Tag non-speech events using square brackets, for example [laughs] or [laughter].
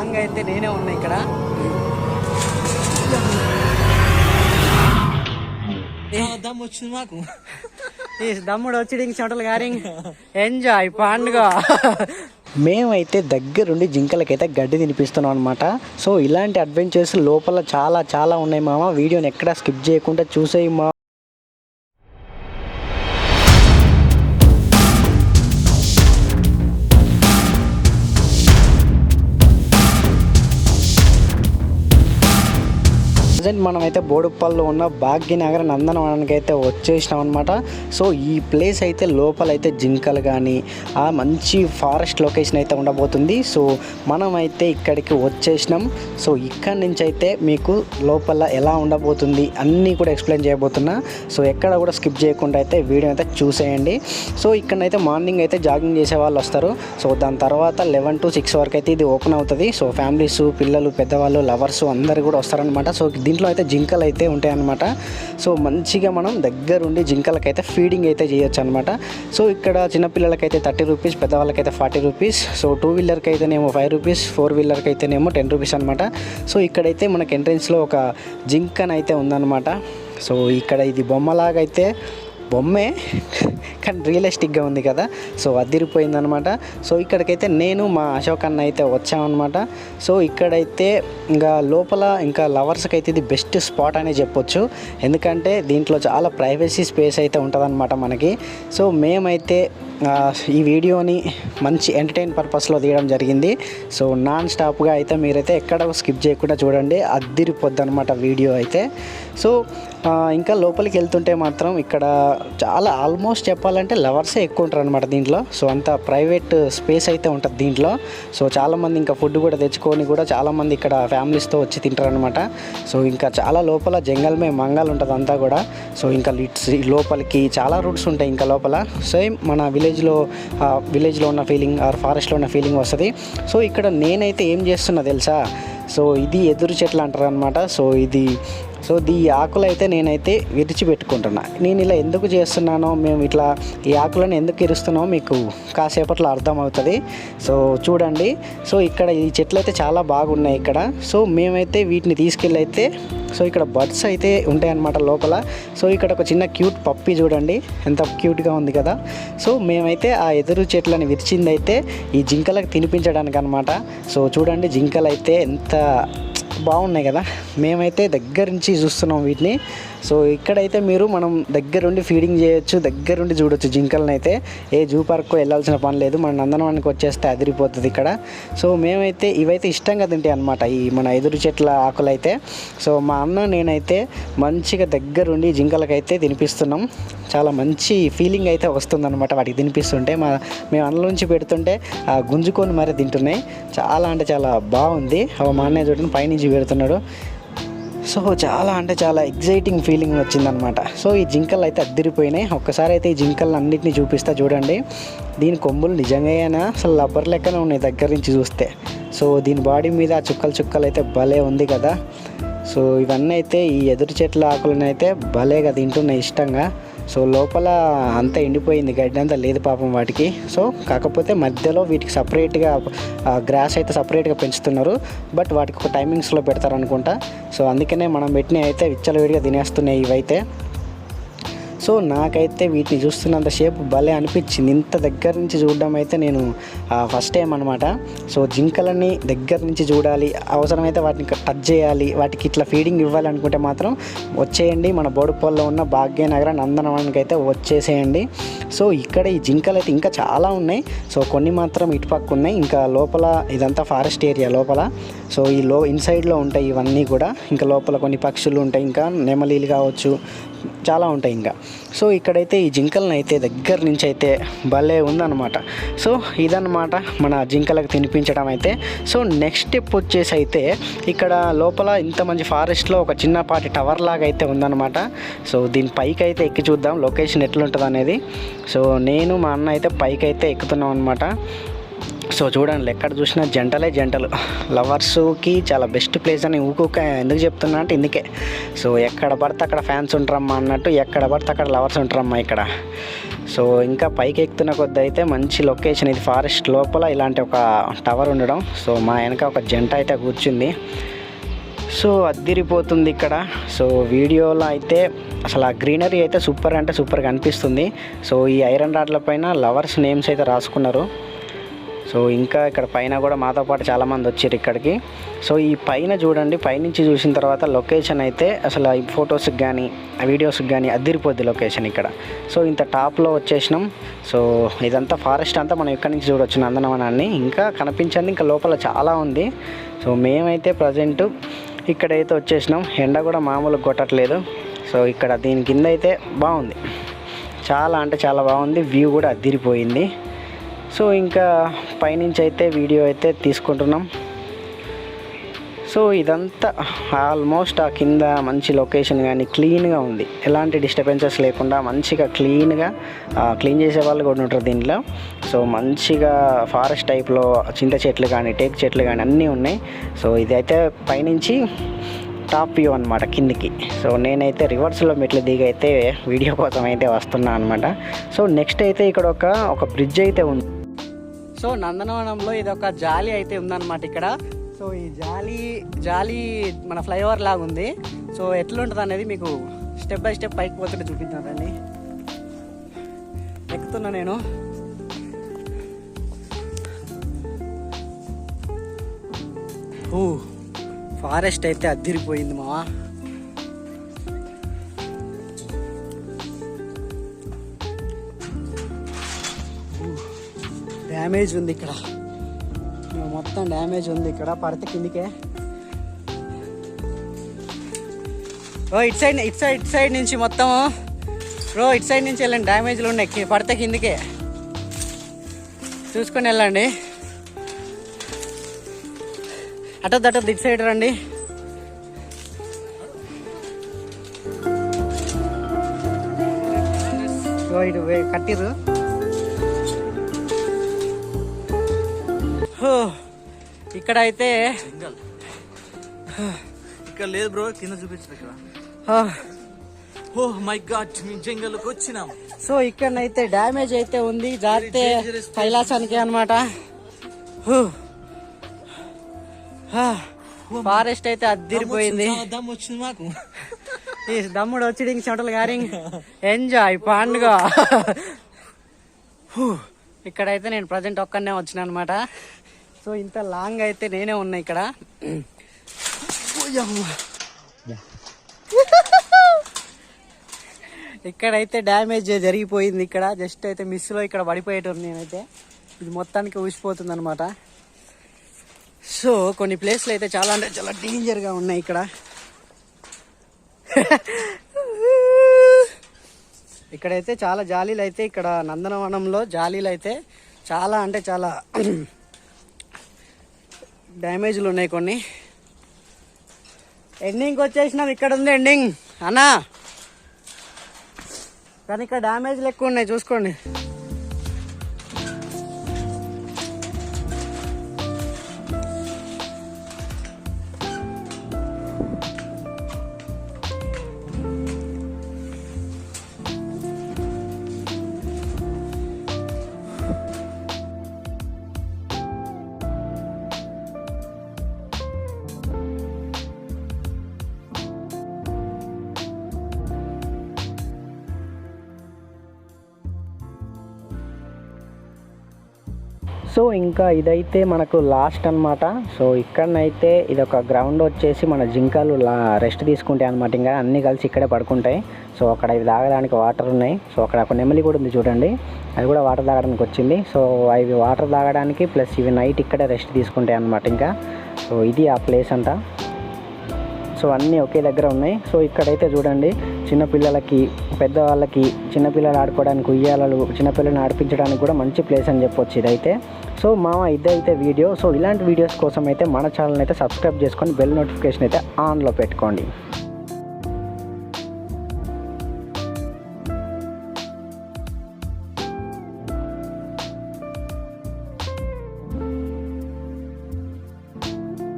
Long అయితే నేనే ఉన్నా ఇక్కడ. దమ్ వచ్చింది మాకు. ఈ దమ్ముడు వచ్చి చెమటలు గారింగ్. ఎంజాయ్ పండుగ. మేమైతే దగ్గరుండి జింకలకైతే గడ్డి తినిపిస్తున్నాం అనమాట సో ఇలాంటి అడ్వెంచర్స్ లోపల చాలా చాలా ఉన్నాయి మామ. వీడియోని ఎక్కడా స్కిప్ చేయకుండా చూసేయి మా ప్రజెంట్ మనమైతే బోడుప్పల్లో ఉన్న భాగ్యనగర్ నందనవనానికి అయితే వచ్చేసినాం అనమాట సో ఈ ప్లేస్ అయితే లోపల అయితే జింకలు కానీ ఆ మంచి ఫారెస్ట్ లొకేషన్ అయితే ఉండబోతుంది. సో మనమైతే ఇక్కడికి వచ్చేసినాం. సో ఇక్కడి నుంచి అయితే మీకు లోపల ఎలా ఉండబోతుంది అన్నీ కూడా ఎక్స్ప్లెయిన్ చేయబోతున్నా. సో ఎక్కడ కూడా స్కిప్ చేయకుండా అయితే వీడియో అయితే చూసేయండి. సో ఇక్కడైతే మార్నింగ్ అయితే జాగింగ్ చేసే వాళ్ళు వస్తారు. సో దాని తర్వాత లెవెన్ టు సిక్స్ వరకు అయితే ఇది ఓపెన్ అవుతుంది. సో ఫ్యామిలీస్ పిల్లలు పెద్దవాళ్ళు లవర్స్ అందరు కూడా వస్తారనమాట సో దీంట్లో అయితే జింకలు అయితే ఉంటాయన్నమాట. సో మంచిగా మనం దగ్గరుండి జింకలకైతే ఫీడింగ్ అయితే చేయొచ్చు అనమాట సో ఇక్కడ చిన్నపిల్లలకైతే థర్టీ రూపీస్ పెద్దవాళ్ళకైతే ఫార్టీ రూపీస్ సో టూ వీలర్కి అయితేనేమో ఫైవ్ రూపీస్ ఫోర్ వీలర్కి అయితేనేమో టెన్ రూపీస్ అనమాట సో ఇక్కడైతే మనకి ఎంట్రెన్స్లో ఒక జింకన్ అయితే ఉందన్నమాట. సో ఇక్కడ ఇది బొమ్మలాగైతే బొమ్మే కానీ రియలిస్టిక్గా ఉంది కదా. సో అదిరిపోయిందనమాట సో ఇక్కడికైతే నేను మా అశోక్ అన్న అయితే వచ్చామన్నమాట. సో ఇక్కడైతే ఇంకా లోపల ఇంకా లవర్స్కి అయితే ఇది బెస్ట్ స్పాట్ అనే చెప్పొచ్చు. ఎందుకంటే దీంట్లో చాలా ప్రైవసీ స్పేస్ అయితే ఉంటుందన్నమాట మనకి. సో మేమైతే ఈ వీడియోని మంచి ఎంటర్టైన్ పర్పస్లో తీయడం జరిగింది. సో నాన్ స్టాప్గా అయితే మీరైతే ఎక్కడ స్కిప్ చేయకుండా చూడండి. అద్దిరిపోద్ది అనమాట వీడియో అయితే. సో ఇంకా లోపలికి వెళ్తుంటే మాత్రం ఇక్కడ చాలా ఆల్మోస్ట్ చెప్పాలంటే లవర్సే ఎక్కువ ఉంటారు అనమాట దీంట్లో. సో అంత ప్రైవేట్ స్పేస్ అయితే ఉంటుంది దీంట్లో. సో చాలామంది ఇంకా ఫుడ్ కూడా తెచ్చుకొని కూడా చాలామంది ఇక్కడ ఫ్యామిలీస్తో వచ్చి తింటారు అనమాట సో ఇంకా చాలా లోపల జంగల్మే మంగల్ ఉంటుంది అంతా కూడా. సో ఇంకా లిట్స్ లోపలికి చాలా రూట్స్ ఉంటాయి ఇంకా లోపల. సేమ్ మన విలేజ్లో విలేజ్లో ఉన్న ఫీలింగ్ ఆర్ ఫారెస్ట్లో ఉన్న ఫీలింగ్ వస్తుంది. సో ఇక్కడ నేనైతే ఏం చేస్తున్నా తెలుసా? సో ఇది ఎదురు చెట్లు అంటారు అనమాట సో ఇది సో ఈ ఆకులు అయితే నేనైతే విరిచి పెట్టుకుంటున్నా నేను ఇలా ఎందుకు చేస్తున్నానో మేము ఇట్లా ఈ ఆకులను ఎందుకు ఇరుస్తున్నామో మీకు కాసేపట్లో అర్థమవుతుంది. సో చూడండి. సో ఇక్కడ ఈ చెట్లు అయితే చాలా బాగున్నాయి ఇక్కడ. సో మేమైతే వీటిని తీసుకెళ్ళి అయితే సో ఇక్కడ బర్డ్స్ అయితే ఉంటాయన్నమాట లోపల. సో ఇక్కడ ఒక చిన్న క్యూట్ పప్పి చూడండి. ఎంత క్యూట్గా ఉంది కదా. సో మేమైతే ఆ ఎదురు చెట్లని విరిచిందైతే ఈ జింకలకు తినిపించడానికి అనమాట సో చూడండి జింకలు అయితే ఎంత బాగున్నాయి కదా. మేమైతే దగ్గర నుంచి చూస్తున్నాం వీటిని. సో ఇక్కడైతే మీరు మనం దగ్గరుండి ఫీడింగ్ చేయొచ్చు దగ్గరుండి చూడొచ్చు జింకలను అయితే ఏ జూ పార్క్ వెళ్ళాల్సిన పని లేదు. మన నందనవనానికి వచ్చేస్తే అదిరిపోతుంది ఇక్కడ. సో మేమైతే ఇవైతే ఇష్టంగా తింటాయి అనమాట ఈ మన ఎదురు చెట్ల ఆకులు అయితే సో మా అన్న నేనైతే మంచిగా దగ్గరుండి జింకలకైతే తినిపిస్తున్నాం. చాలా మంచి ఫీలింగ్ అయితే వస్తుందన్నమాట వాటికి తినిపిస్తుంటే. మా మేము అందులో నుంచి పెడుతుంటే ఆ గుంజుకొని మరీ తింటున్నాయి. చాలా అంటే చాలా బాగుంది. అవ మా అన్నయ్య చూడండి పైనుంచి పెడుతున్నాడు. సో చాలా అంటే చాలా ఎగ్జైటింగ్ ఫీలింగ్ వచ్చిందనమాట. సో ఈ జింకలు అయితే అద్దరిపోయినాయి. ఒక్కసారి అయితే ఈ జింకలను అన్నింటినీ చూపిస్తా చూడండి. దీని కొమ్ములు నిజంగానే అసలు లబ్బర్ లెక్కనే ఉన్నాయి దగ్గర నుంచి చూస్తే. సో దీని బాడీ మీద ఆ చుక్కలు చుక్కలు అయితే భలే ఉంది కదా. సో ఇవన్నీ అయితే ఈ ఎదురు చెట్ల ఆకులను అయితే భలేగా తింటున్నాయి ఇష్టంగా. సో లోపల అంతా ఎండిపోయింది గడ్డి అంతా లేదు పాపం వాటికి. సో కాకపోతే మధ్యలో వీటికి సపరేట్గా గ్రాస్ అయితే సపరేట్గా పెంచుతున్నారు. బట్ వాటికి ఒక టైమింగ్స్లో పెడతారు అనుకుంటా సో అందుకనే మనం పెట్టినవి అయితే విచ్చలవిడిగా తినేస్తున్నాయి ఇవైతే. సో నాకైతే వీటిని చూస్తున్నంత షేప్ భలే అనిపించింది. ఇంత దగ్గర నుంచి చూడడం అయితే నేను ఫస్ట్ టైం అనమాట సో జింకలని దగ్గర నుంచి చూడాలి అవసరమైతే వాటిని టచ్ చేయాలి వాటికి ఇట్లా ఫీడింగ్ ఇవ్వాలి అనుకుంటే మాత్రం వచ్చేయండి. మన బోడుపల్లో ఉన్న భాగ్యనగర నందనవనానికి అయితే వచ్చేసేయండి. సో ఇక్కడ ఈ జింకలు అయితే ఇంకా చాలా ఉన్నాయి. సో కొన్ని మాత్రం ఇటుపక్క ఉన్నాయి. ఇంకా లోపల ఇదంతా ఫారెస్ట్ ఏరియా లోపల. సో ఈ లో ఇన్సైడ్లో ఉంటాయి ఇవన్నీ కూడా. ఇంకా లోపల కొన్ని పక్షులు ఉంటాయి. ఇంకా నెమలీలు కావచ్చు చాలా ఉంటాయి ఇంకా. సో ఇక్కడైతే ఈ జింకలను అయితే దగ్గర నుంచి అయితే భలే ఉందన్నమాట. సో ఇదన్నమాట మన జింకలకు తినిపించడం అయితే. సో నెక్స్ట్ స్టెప్ వచ్చేసి అయితే ఇక్కడ లోపల ఇంత మంచి ఫారెస్ట్లో ఒక చిన్నపాటి టవర్ లాగా అయితే ఉందన్నమాట. సో దీని పైకి అయితే ఎక్కి చూద్దాం లొకేషన్ ఎట్లుంటుంది అనేది సో నేను మా అన్న అయితే పైకి అయితే ఎక్కుతున్నాం అనమాట సో చూడండి ఎక్కడ చూసినా జంటలే జంటలు. లవర్స్కి చాలా బెస్ట్ ప్లేస్ అని ఊకొక ఎందుకు చెప్తున్నా అంటే ఇందుకే. సో ఎక్కడ పడితే అక్కడ ఫ్యాన్స్ ఉంటారమ్మా అన్నట్టు ఎక్కడ పడితే అక్కడ లవర్స్ ఉంటారమ్మా ఇక్కడ. సో ఇంకా పైకి ఎక్కుతున్న కొద్ది అయితే మంచి లొకేషన్ ఇది ఫారెస్ట్ లోపల ఇలాంటి ఒక టవర్ ఉండడం. సో మా వెనక ఒక జంట అయితే కూర్చుంది. సో అద్దిరిపోతుంది ఇక్కడ. సో వీడియోలో అయితే అసలు ఆ గ్రీనరీ అయితే సూపర్ అంటే సూపర్గా అనిపిస్తుంది. సో ఈ ఐరన్ రాడ్ల పైన లవర్స్ నేమ్స్ అయితే రాసుకున్నారు. సో ఇంకా ఇక్కడ పైన కూడా మాతో పాటు చాలామంది వచ్చారు ఇక్కడికి. సో ఈ పైన చూడండి పైనుంచి చూసిన తర్వాత లొకేషన్ అయితే అసలు ఈ ఫొటోస్కి కానీ ఆ వీడియోస్కి కానీ అద్దిరిపోద్ది లొకేషన్ ఇక్కడ. సో ఇంత టాప్లో వచ్చేసినాం. సో ఇదంతా ఫారెస్ట్ అంతా మనం ఇక్కడి నుంచి చూడొచ్చు నందనవనాన్ని. ఇంకా కనిపించండి ఇంకా లోపల చాలా ఉంది. సో మేమైతే ప్రజెంట్ ఇక్కడైతే వచ్చేసినాం. ఎండ కూడా మామూలు కొట్టట్లేదు. సో ఇక్కడ దీని కింద అయితే బాగుంది. చాలా అంటే చాలా బాగుంది వ్యూ కూడా అద్దిరిపోయింది సో ఇంకా పైనుంచి అయితే వీడియో అయితే తీసుకుంటున్నాం. సో ఇదంతా ఆల్మోస్ట్ ఆ కింద మంచి లొకేషన్ కానీ క్లీన్గా ఉంది. ఎలాంటి డిస్టర్బెన్సెస్ లేకుండా మంచిగా క్లీన్గా క్లీన్ చేసే వాళ్ళు కూడా ఉంటారు దీంట్లో. సో మంచిగా ఫారెస్ట్ టైప్లో చింత చెట్లు కానీ టేక్ చెట్లు కానీ అన్నీ ఉన్నాయి. సో ఇదైతే పైనుంచి టాప్ వ్యూ అనమాట కిందికి. సో నేనైతే రివర్స్లో మెట్లు దిగి అయితే వీడియో కోసం అయితే వస్తున్నా అనమాట సో నెక్స్ట్ అయితే ఇక్కడ ఒక ఒక బ్రిడ్జ్ అయితే ఉంది. సో నందనవనంలో ఇది ఒక జాలి అయితే ఉందన్నమాట ఇక్కడ. సో ఈ జాలి జాలి మన ఫ్లైఓవర్ లాగా ఉంది. సో ఎట్లుంటుంది అనేది మీకు స్టెప్ బై స్టెప్ పైకి పోతుంటే చూపిస్తానండి ఎక్కుతున్నా నేను. ఫారెస్ట్ అయితే అద్దిరిపోయింది మావా. డ్యామేజ్ ఉంది ఇక్కడ. మొత్తం డ్యామేజ్ ఉంది ఇక్కడ పడితే కిందికే. ఓ ఇటు సైడ్ ఇటు సైడ్ ఇటు సైడ్ నుంచి మొత్తం. రో ఇటు సైడ్ నుంచి వెళ్ళండి డ్యామేజ్లు ఉన్నాయి పడితే కిందికే. చూసుకొని వెళ్ళండి. అటద్దు అటద్దు ఇటు సైడ్ రండి. ఇటు కట్టిరు ఇక్కడ అయితే ఇక్కడ లేదు బ్రో కింద చూపించరు ఇక్కడ. ఓ మై గాడ్ మేము జంగల్కి వచ్చినాం. సో ఇక్కడనైతే డ్యామేజ్ అయితే ఉంది జాగ్రత్త కైలాసానికి అనమాట ఫారెస్ట్ అయితే అద్దిరిపోయింది. దమ్ వచ్చింది మాకు. ఈ దమ్ముడు వచ్చి చెమటలు గారి ఎంజాయ్ పండుగ. [laughs] ఇక్కడైతే నేను ప్రజెంట్ ఒక్కనే వచ్చిన అనమాట సో ఇంత లాంగ్ అయితే నేనే ఉన్నా ఇక్కడ. ఇక్కడైతే డ్యామేజ్ జరిగిపోయింది ఇక్కడ. జస్ట్ అయితే మిస్లో ఇక్కడ పడిపోయేటోరు నేనైతే. ఇది మొత్తానికి ఊసిపోతుంది అనమాట సో కొన్ని ప్లేస్లు అయితే చాలా అంటే చాలా డేంజర్గా ఉన్నాయి ఇక్కడ. ఇక్కడైతే చాలా జాలీలు అయితే ఇక్కడ నందనవనంలో జాలీలు అయితే చాలా అంటే చాలా డ్యామేజ్లు ఉన్నాయి కొన్ని. ఎండింగ్కి వచ్చేసినాం ఇక్కడ ఉంది ఎండింగ్ అన్నా! కానీ ఇక్కడ డ్యామేజ్లు ఎక్కువ ఉన్నాయి చూసుకోండి. సో ఇంకా ఇదైతే మనకు లాస్ట్ అన్నమాట. సో ఇక్కడనైతే ఇది ఒక గ్రౌండ్ వచ్చేసి మన జింకలు లా రెస్ట్ తీసుకుంటాయి అనమాట ఇంకా అన్నీ కలిసి ఇక్కడే పడుకుంటాయి. సో అక్కడ ఇవి తాగడానికి వాటర్ ఉన్నాయి. సో అక్కడ ఒక నెమలి కూడా ఉంది చూడండి. అది కూడా వాటర్ తాగడానికి వచ్చింది. సో అవి వాటర్ తాగడానికి ప్లస్ ఇవి నైట్ ఇక్కడే రెస్ట్ తీసుకుంటాయి అనమాట ఇంకా. సో ఇది ఆ ప్లేస్ అంతా. సో అన్నీ ఒకే దగ్గర ఉన్నాయి. సో ఇక్కడైతే చూడండి. చిన్నపిల్లలకి పెద్దవాళ్ళకి చిన్నపిల్లలు ఆడుకోవడానికి ఉయ్యాలలు చిన్నపిల్లల్ని ఆడిపించడానికి కూడా మంచి ప్లేస్ అని చెప్పొచ్చు ఇదైతే. సో మామ ఇదైతే వీడియో సో ఇలాంటి వీడియోస్ కోసం అయితే మన ఛానల్ అయితే సబ్స్క్రైబ్ చేసుకొని బెల్ నోటిఫికేషన్ అయితే ఆన్లో పెట్టుకోండి.